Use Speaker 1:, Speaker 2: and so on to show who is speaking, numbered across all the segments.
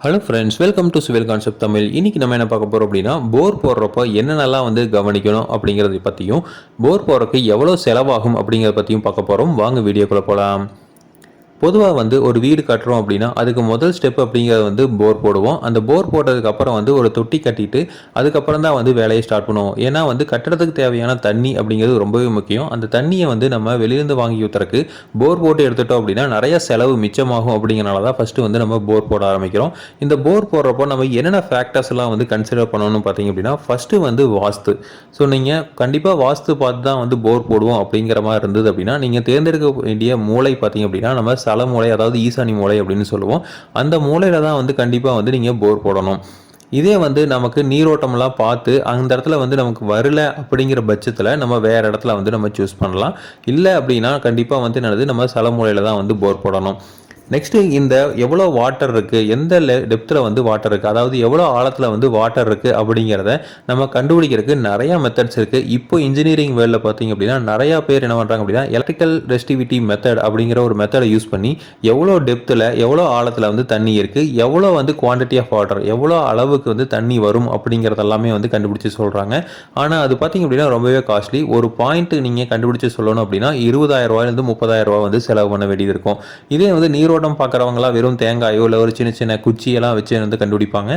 Speaker 1: Hello friends welcome to civil concept Tamil இன்னைக்கு நம்ம என்ன பார்க்க போகிறோம் அப்படின்னா போர் போடுறப்போ என்னென்னலாம் வந்து கவனிக்கணும் அப்படிங்கிறத பற்றியும் போர் போடுறக்கு எவ்வளோ செலவாகும் அப்படிங்கிறத பற்றியும் பார்க்க போகிறோம் வாங்க வீடியோக்குள்ளே போகலாம் பொதுவாக வந்து ஒரு வீடு கட்டுறோம் அப்படின்னா அதுக்கு முதல் ஸ்டெப் அப்படிங்கிறது வந்து போர் போடுவோம். அந்த போர் போட்டதுக்கப்புறம் வந்து ஒரு தொட்டி கட்டிட்டு அதுக்கப்புறம் தான் வந்து வேலையை ஸ்டார்ட் பண்ணுவோம். ஏன்னா வந்து கட்டடத்துக்கு தேவையான தண்ணி அப்படிங்கிறது ரொம்பவே முக்கியம். அந்த தண்ணியை வந்து நம்ம வெளியிருந்து வாங்கி ஊற்றுறக்கு போர் போட்டு எடுத்துட்டோம் அப்படின்னா நிறைய செலவு மிச்சமாகும் அப்படிங்கிறனால தான் ஃபஸ்ட்டு வந்து நம்ம போர் போட ஆரம்பிக்கிறோம். இந்த போர் போடுறப்போ நம்ம என்னென்ன ஃபேக்டர்ஸ்லாம் வந்து கன்சிடர் பண்ணணும்னு பார்த்தீங்க அப்படின்னா ஃபஸ்ட்டு வந்து வாஸ்து. ஸோ நீங்கள் கண்டிப்பாக வாஸ்து பார்த்து தான் வந்து போர் போடுவோம் அப்படிங்கிற மாதிரி இருந்தது அப்படின்னா நீங்கள் தேர்ந்தெடுக்க வேண்டிய மூளை பார்த்தீங்க அப்படின்னா நம்ம சல மூளை அதாவது ஈசானி மூளை அப்படின்னு சொல்லுவோம். அந்த மூளையில் தான் வந்து கண்டிப்பாக வந்து நீங்கள் போர் போடணும். இதே வந்து நமக்கு நீரோட்டம்லாம் பார்த்து அந்த இடத்துல வந்து நமக்கு வரல அப்படிங்கிற பட்சத்தில் நம்ம வேறு இடத்துல வந்து நம்ம சூஸ் பண்ணலாம். இல்லை அப்படின்னா கண்டிப்பாக வந்து என்னது நம்ம சலமுறையில் தான் வந்து போர் போடணும். நெக்ஸ்ட்டு இந்த எவ்வளோ வாட்டர் இருக்குது எந்த லெ டெப்த்தில் வந்து வாட்டர் இருக்குது அதாவது எவ்வளோ ஆழத்தில் வந்து வாட்டர் இருக்குது அப்படிங்கிறத நம்ம கண்டுபிடிக்கிறதுக்கு நிறையா மெத்தட்ஸ் இருக்குது இப்போ இன்ஜினியரிங் வேலில் பார்த்தீங்க அப்படின்னா நிறையா பேர் என்ன பண்ணுறாங்க அப்படின்னா எலக்ட்ரிக்கல் ரெஸ்டிவிட்டி மெத்தட் அப்படிங்கிற ஒரு மெத்தடை யூஸ் பண்ணி எவ்வளோ டெப்த்தில் எவ்வளோ ஆழத்தில் வந்து தண்ணி இருக்குது எவ்வளோ வந்து குவான்டிட்டி ஆஃப் வாட்டர் எவ்வளோ அளவுக்கு வந்து தண்ணி வரும் அப்படிங்கிறது எல்லாமே வந்து கண்டுபிடிச்சி சொல்கிறாங்க ஆனால் அது பார்த்தீங்க அப்படின்னா ரொம்பவே காஸ்ட்லி ஒரு பாயிண்ட் நீங்கள் கண்டுபிடிச்சி சொல்லணும் அப்படின்னா இருபதாயிரம் ரூபாயிலிருந்து முப்பதாயிரம் ரூபா வந்து செலவு பண்ண வேண்டியது இருக்கும். இதே வந்து நீரோ நீரோட்டம் பார்க்குறவங்களாம் வெறும் தேங்காயோ இல்லை ஒரு சின்ன சின்ன குச்சியெல்லாம் வச்சு வந்து கண்டுபிடிப்பாங்க.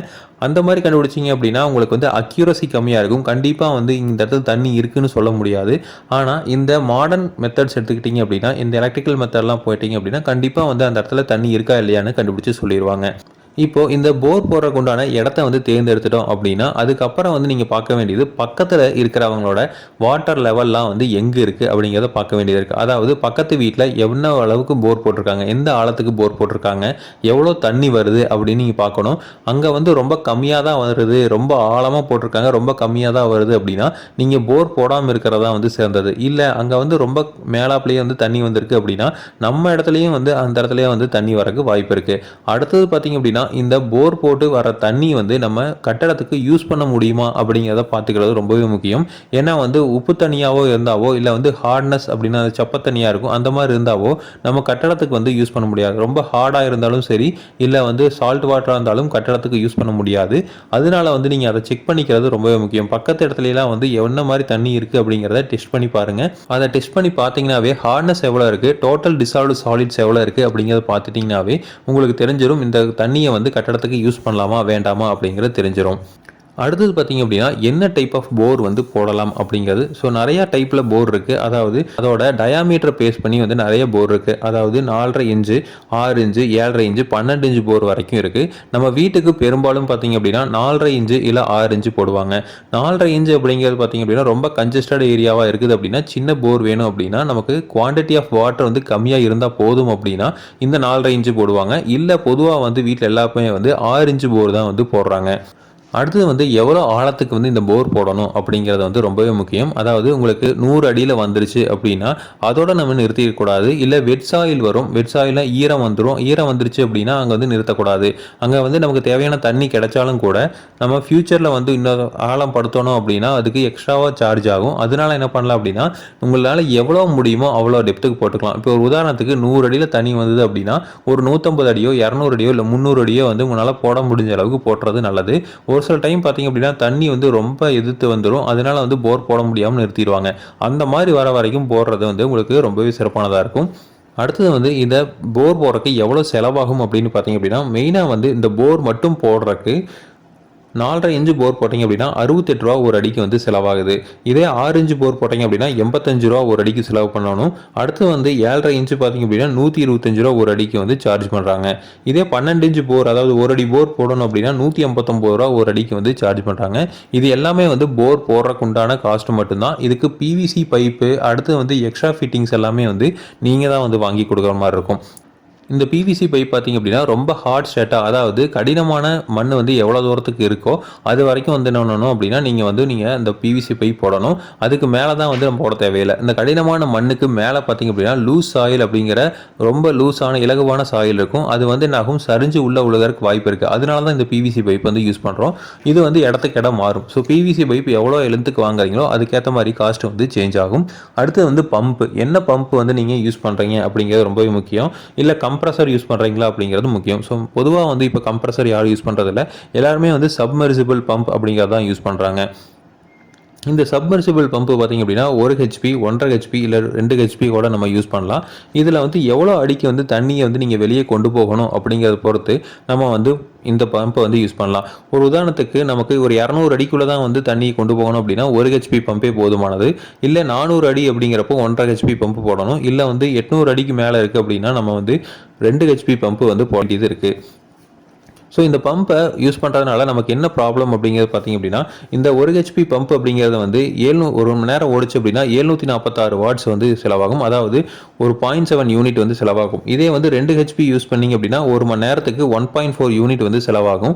Speaker 1: அந்த மாதிரி கண்டுபிடிச்சிங்க அப்படின்னா உங்களுக்கு வந்து அக்யூரசி கம்மியாக இருக்கும். கண்டிப்பாக வந்து இந்த இடத்துல தண்ணி இருக்குன்னு சொல்ல முடியாது. ஆனால் இந்த மாடர்ன் மெத்தட்ஸ் எடுத்துக்கிட்டிங்க அப்படின்னா இந்த எலக்ட்ரிக்கல் மெத்தட்லாம் போயிட்டீங்க அப்படின்னா கண்டிப்பாக வந்து அந்த இடத்துல தண்ணி இருக்கா இல்லையான்னு கண்டுபிடிச்சி சொல்லிடுவாங்க இப்போது இந்த போர் போடுறதுக்கு உண்டான இடத்த வந்து தேர்ந்தெடுத்துட்டோம் அப்படின்னா அதுக்கப்புறம் வந்து நீங்கள் பார்க்க வேண்டியது பக்கத்தில் இருக்கிறவங்களோட வாட்டர் லெவல்லாம் வந்து எங்கே இருக்குது அப்படிங்கிறத பார்க்க வேண்டியது இருக்குது அதாவது பக்கத்து வீட்டில் எவ்வளோ அளவுக்கு போர் போட்டிருக்காங்க எந்த ஆழத்துக்கு போர் போட்டிருக்காங்க எவ்வளோ தண்ணி வருது அப்படின்னு நீங்கள் பார்க்கணும். அங்கே வந்து ரொம்ப கம்மியாக தான் வருது ரொம்ப ஆழமாக போட்டிருக்காங்க ரொம்ப கம்மியாக தான் வருது அப்படின்னா நீங்கள் போர் போடாமல் இருக்கிறதா வந்து சேர்ந்தது இல்லை அங்கே வந்து ரொம்ப மேலாப்லேயே வந்து தண்ணி வந்திருக்கு அப்படின்னா நம்ம இடத்துலையும் வந்து அந்த இடத்துலயே வந்து தண்ணி வரக்கு வாய்ப்பு இருக்குது அடுத்தது பார்த்தீங்க அப்படின்னா இந்த போர் போட்டு வர தண்ணி வந்து நம்ம கட்டடத்துக்கு யூஸ் பண்ண முடியுமா அப்படிங்கிறத பார்த்துக்கிறது ரொம்பவே முக்கியம். ஏன்னா வந்து உப்பு தண்ணியாவோ இருந்தாவோ இல்லை வந்து ஹார்ட்னஸ் அப்படின்னா அது சப்ப தனியாக இருக்கும் அந்த மாதிரி இருந்தாவோ நம்ம கட்டடத்துக்கு வந்து யூஸ் பண்ண முடியாது. ரொம்ப ஹார்டாக இருந்தாலும் சரி இல்லை வந்து சால்ட் வாட்டராக இருந்தாலும் கட்டடத்துக்கு யூஸ் பண்ண முடியாது. அதனால வந்து நீங்கள் அதை செக் பண்ணிக்கிறது ரொம்பவே முக்கியம். பக்கத்து இடத்துலலாம் வந்து என்ன மாதிரி தண்ணி இருக்குது அப்படிங்கிறத டெஸ்ட் பண்ணி பாருங்கள் அதை டெஸ்ட் பண்ணி பார்த்தீங்கன்னாவே ஹார்ட்னஸ் எவ்வளோ இருக்குது டோட்டல் டிசால்வ்டு சாலிட்ஸ் எவ்வளோ இருக்குது அப்படிங்கிறத பார்த்துட்டிங்கனாவே உங்களுக்கு தெரிஞ்சிடும் இந்த தண்ணியை வந்து கட்டடத்துக்கு யூஸ் பண்ணலாமா வேண்டாமா அப்படிங்கிறது தெரிஞ்சிடும் அடுத்தது பார்த்தீங்க அப்படின்னா என்ன டைப் ஆஃப் போர் வந்து போடலாம் அப்படிங்கிறது. ஸோ நிறையா டைப்பில் போர் இருக்குது அதாவது அதோட டயாமீட்டர் பேஸ் பண்ணி வந்து நிறைய போர் இருக்குது அதாவது நாலரை இன்ச்சு ஆறு இன்ச்சு ஏழரை இன்ச்சு பன்னெண்டு இன்ச்சு போர் வரைக்கும் இருக்குது நம்ம வீட்டுக்கு பெரும்பாலும் பார்த்தீங்க அப்படின்னா நாலரை இன்ச்சு இல்லை ஆறு இன்ச்சு போடுவாங்க. நாலரை இன்ச்சு அப்படிங்கிறது பார்த்தீங்க அப்படின்னா ரொம்ப கன்ஜஸ்டட் ஏரியாவாக இருக்குது அப்படின்னா சின்ன போர் வேணும் அப்படின்னா நமக்கு குவான்டிட்டி ஆஃப் வாட்டர் வந்து கம்மியாக இருந்தால் போதும் அப்படின்னா இந்த நாலரை இன்ச்சு போடுவாங்க. இல்லை பொதுவாக வந்து வீட்டில் எல்லாருமே வந்து ஆறு இன்ச்சு போர் தான் வந்து போடுறாங்க. அடுத்தது வந்து எவ்வளோ ஆழத்துக்கு வந்து இந்த போர் போடணும் அப்படிங்கிறது வந்து ரொம்பவே முக்கியம். அதாவது உங்களுக்கு நூறு அடியில் வந்துருச்சு அப்படின்னா அதோட நம்ம நிறுத்திடக்கூடாது இல்லை வெட் சாயில் வரும் வெட் சாயிலில் ஈரம் வந்துடும் ஈரம் வந்துருச்சு அப்படின்னா அங்கே வந்து நிறுத்தக்கூடாது. அங்கே வந்து நமக்கு தேவையான தண்ணி கிடைச்சாலும் கூட நம்ம ஃப்யூச்சரில் வந்து இன்னொரு ஆழம் படுத்தணும் அப்படின்னா அதுக்கு எக்ஸ்ட்ராவாக சார்ஜ் ஆகும். அதனால என்ன பண்ணலாம் அப்படின்னா உங்களால் எவ்வளோ முடியுமோ அவ்வளோ டெப்த்துக்கு போட்டுக்கலாம். இப்போ ஒரு உதாரணத்துக்கு நூறு அடியில் தண்ணி வந்தது அப்படின்னா ஒரு நூற்றம்பது அடியோ இரநூறு அடியோ இல்லை முந்நூறு அடியோ வந்து உங்களால் போட முடிஞ்ச அளவுக்கு போட்டுறது நல்லது. ஒரு ஒரு சில டைம் பார்த்தீங்க அப்படின்னா தண்ணி வந்து ரொம்ப எதிர்த்து வந்துடும் அதனால வந்து போர் போட முடியாமல் நிறுத்திடுவாங்க. அந்த மாதிரி வர வரைக்கும் போடுறது வந்து உங்களுக்கு ரொம்பவே சிறப்பானதாக இருக்கும். அடுத்தது வந்து இந்த போர் போடுறதுக்கு எவ்வளோ செலவாகும் அப்படின்னு பார்த்தீங்க அப்படின்னா மெயினாக வந்து இந்த போர் மட்டும் போடுறதுக்கு நாலரை இன்ச்சு போர் போட்டிங்க அப்படின்னா அறுபத்தெட்டு ரூபா ஒரு அடிக்கு வந்து செலவாகுது. இதே ஆறு இன்ச்சு போர் போட்டிங்க அப்படின்னா எண்பத்தஞ்சு ரூபா ஒரு அடிக்கு செலவு பண்ணணும். அடுத்து வந்து ஏழரை இன்ச்சு பார்த்தீங்க அப்படின்னா நூற்றி இருபத்தஞ்சு ரூபா ஒரு அடிக்கு வந்து சார்ஜ் பண்ணுறாங்க இதே பன்னெண்டு இன்ச்சு போர் அதாவது ஒரு அடி போர் போடணும் அப்படின்னா நூற்றி ஐம்பத்தொம்பது ரூபா ஒரு அடிக்கு வந்து சார்ஜ் பண்ணுறாங்க இது எல்லாமே வந்து போர் போடுறக்கு உண்டான காஸ்ட் மட்டும்தான். இதுக்கு பிவிசி பைப்பு அடுத்து வந்து எக்ஸ்ட்ரா ஃபிட்டிங்ஸ் எல்லாமே வந்து நீங்கள் தான் வந்து வாங்கி கொடுக்குற மாதிரி இருக்கும். இந்த பிவிசி பைப் பார்த்தீங்க அப்படின்னா ரொம்ப ஹார்ட் ஸ்டேட்டாக அதாவது கடினமான மண் வந்து எவ்வளோ தூரத்துக்கு இருக்கோ அது வரைக்கும் வந்து என்ன பண்ணணும் அப்படின்னா நீங்கள் வந்து நீங்கள் இந்த பிவிசி பைப் போடணும். அதுக்கு மேலே தான் வந்து நம்ம போட தேவையில்லை. இந்த கடினமான மண்ணுக்கு மேலே பார்த்தீங்க அப்படின்னா லூஸ் சாயில் அப்படிங்கிற ரொம்ப லூஸான இலகுவான சாயில் இருக்கும். அது வந்து என்னாகும் சரிஞ்சு உள்ள உழுகிறதுக்கு வாய்ப்பு இருக்குது அதனால தான் இந்த பிவிசி பைப் வந்து யூஸ் பண்ணுறோம் இது வந்து இடத்துக்கு இடம் மாறும். ஸோ பிவிசி பைப் எவ்வளோ எழுத்துக்கு வாங்குறீங்களோ அதுக்கேற்ற மாதிரி காஸ்ட் வந்து சேஞ்ச் ஆகும். அடுத்து வந்து பம்பு என்ன பம்ப் வந்து நீங்கள் யூஸ் பண்ணுறீங்க அப்படிங்கிறது ரொம்பவே முக்கியம். இல்லை கம்பெனி கம்ப்ரஸர் யூஸ் பண்ணுறீங்களா அப்படிங்கிறது முக்கியம். ஸோ பொதுவாக வந்து இப்போ கம்ப்ரஸர் யாரும் யூஸ் பண்ணுறதில்ல எல்லாருமே வந்து சப்மர்சிபிள் பம்ப் அப்படிங்கிறது தான் யூஸ் பண்ணுறாங்க இந்த சப்மர்சிபிள் பம்பு பார்த்திங்க அப்படின்னா ஒரு ஹெச்பி ஒன்றரை ஹெச்பி இல்லை ரெண்டு ஹெச்பி கூட நம்ம யூஸ் பண்ணலாம். இதில் வந்து எவ்வளோ அடிக்கு வந்து தண்ணியை வந்து நீங்கள் வெளியே கொண்டு போகணும் அப்படிங்கிறத பொறுத்து நம்ம வந்து இந்த பம்பை வந்து யூஸ் பண்ணலாம். ஒரு உதாரணத்துக்கு நமக்கு ஒரு இரநூறு அடிக்குள்ளே தான் வந்து தண்ணியை கொண்டு போகணும் அப்படின்னா ஒரு ஹெச்பி பம்பே போதுமானது. இல்லை நானூறு அடி அப்படிங்கிறப்போ ஒன்றரை ஹெச்பி பம்பு போடணும். இல்லை வந்து எட்நூறு அடிக்கு மேலே இருக்குது அப்படின்னா நம்ம வந்து ரெண்டு ஹெச்பி பம்பு வந்து போட்டியது இருக்குது ஸோ இந்த பம்பை யூஸ் பண்ணுறதுனால நமக்கு என்ன ப்ராப்ளம் அப்படிங்கிறது பார்த்தீங்க அப்படின்னா இந்த ஒரு ஹெச்பி பம்ப் அப்படிங்கிறத வந்து ஏழ்நூ ஒரு மணி நேரம் ஓடிச்சு அப்படின்னா ஏழ்நூற்றி நாற்பத்தாறு வாட்ஸ் வந்து செலவாகும். அதாவது ஒரு பாயிண்ட் செவன் யூனிட் வந்து செலவாகும். இதே வந்து ரெண்டு ஹெச்பி யூஸ் பண்ணீங்க அப்படின்னா ஒரு மணி நேரத்துக்கு ஒன் பாயிண்ட் ஃபோர் யூனிட் வந்து செலவாகும்.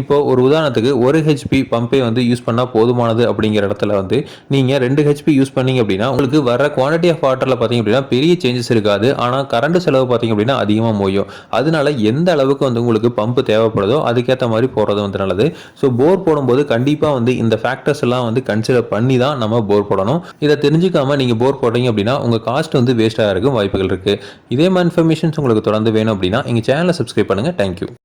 Speaker 1: இப்போ ஒரு உதாரணத்துக்கு ஒரு ஹெச்பி பம்பே வந்து யூஸ் பண்ணால் போதுமானது அப்படிங்கிற இடத்துல வந்து நீங்கள் ரெண்டு ஹெச்பி யூஸ் பண்ணீங்க அப்படின்னா உங்களுக்கு வர குவான்டிட்டி ஆஃப் வாட்டரில் பார்த்தீங்க அப்படின்னா பெரிய சேஞ்சஸ் இருக்காது. ஆனால் கரண்ட் செலவு பார்த்தீங்க அப்படின்னா அதிகமாக மோயும். அதனால எந்த அளவுக்கு வந்து உங்களுக்கு பம்பு தேவைப்படுதோ அதுக்கேற்ற மாதிரி போடுறது வந்து நல்லது. ஸோ போர் போடும்போது கண்டிப்பாக வந்து இந்த ஃபேக்டர்ஸ் எல்லாம் வந்து கன்சிடர் பண்ணி தான் நம்ம போர் போடணும். இதை தெரிஞ்சுக்காம நீங்கள் போர் போடுறீங்க அப்படின்னா உங்கள் காஸ்ட் வந்து வேஸ்ட்டாக இருக்கும் வாய்ப்புகள் இருக்குது இதே மாதிரி இன்ஃபர்மேஷன்ஸ் உங்களுக்கு தொடர்ந்து வேணும் அப்படின்னா எங்கள் சேனலை சப்ஸ்கிரைப் பண்ணுங்கள் தேங்க்யூ